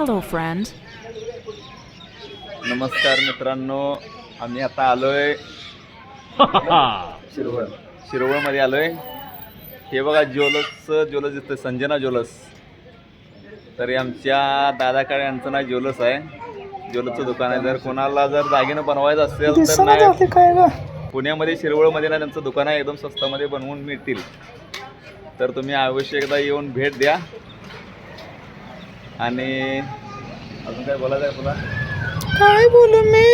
Hello, friend. नमस्कार मित्रांनो आम्ही आता आलोय. शिरवळ शिरवळमध्ये आलोय. हे बघा ज्वेलर्सचं ज्वेलर्स दिसतंय संजना ज्वेलर्स तरी आमच्या दादाकडे यांचं नाव ज्वेलर्स आहे. ज्वेलर्सचं दुकान आहे. जर कोणाला जर दागिनं बनवायचं असेल तर नाही. पुण्यामध्ये शिरवळमध्ये ना त्यांचं दुकान आहे. एकदम स्वस्तामध्ये बनवून मिळतील. तर तुम्ही अवश्य एकदा येऊन भेट द्या. आणि अजून काय बोलायचं आहे तुला? काय बोलू मी?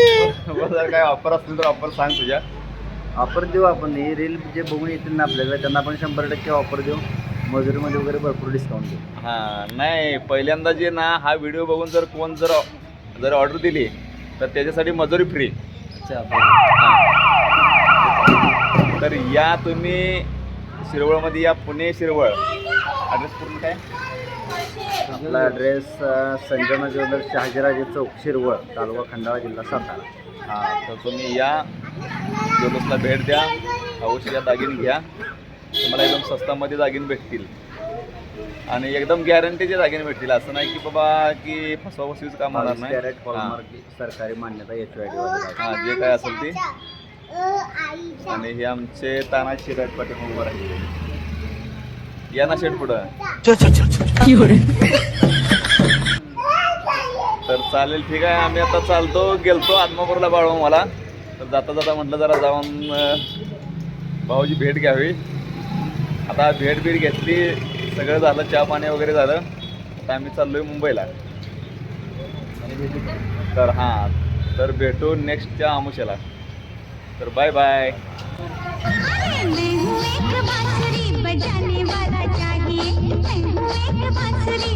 जर काय? ऑफर असतील तर ऑफर सांग तुझ्या. ऑफर देऊ आपण. हे रील जे बघून येतील ना आपल्याला त्यांना आपण शंभर टक्के ऑफर देऊ. मजुरीमध्ये वगैरे भरपूर डिस्काउंट देऊ. हां नाही पहिल्यांदा जे ना हा व्हिडिओ बघून जर कोण जर जर ऑर्डर दिली तर त्याच्यासाठी मजुरी फ्री अच्छा बरं. तर या तुम्ही शिरवळमध्ये या पुणे शिरवळ. ॲड्रेस पूर्ण काय? आपला ॲड्रेस संजना ज्वेलर्स शहाजीराजे चौक शिरवळ तालुका खंडाळा जिल्हा सातारा. हां तर तुम्ही या. ज्वेलर्सला भेट द्या. अवश्य या दागिने घ्या. तुम्हाला एकदम स्वस्तामध्ये दागिने भेटतील. आणि एकदम गॅरंटीचे दागिने भेटतील. असं नाही की बाबा की फसवाफसवीचं काम होणार नाही. कॅरेट. हॉलमार्क सरकारी मान्यता एच आय हां जे काय असेल ते. आणि हे आमचे ताना शिराट पाटील उभं आहे या ना शेट पुढं. तर चालेल ठीक आहे. आम्ही आता चालतो गेलतो आत्मापूरला बाळू मला तर जाता जाता म्हटलं जरा जाऊन भाऊची भेट घ्यावी. आता भेट बीट घेतली सगळं झालं चहा पाणी वगैरे झालं. आता आम्ही चाललोय मुंबईला. तर हां तर भेटू नेक्स्टच्या आमुशाला तर बाय बाय सली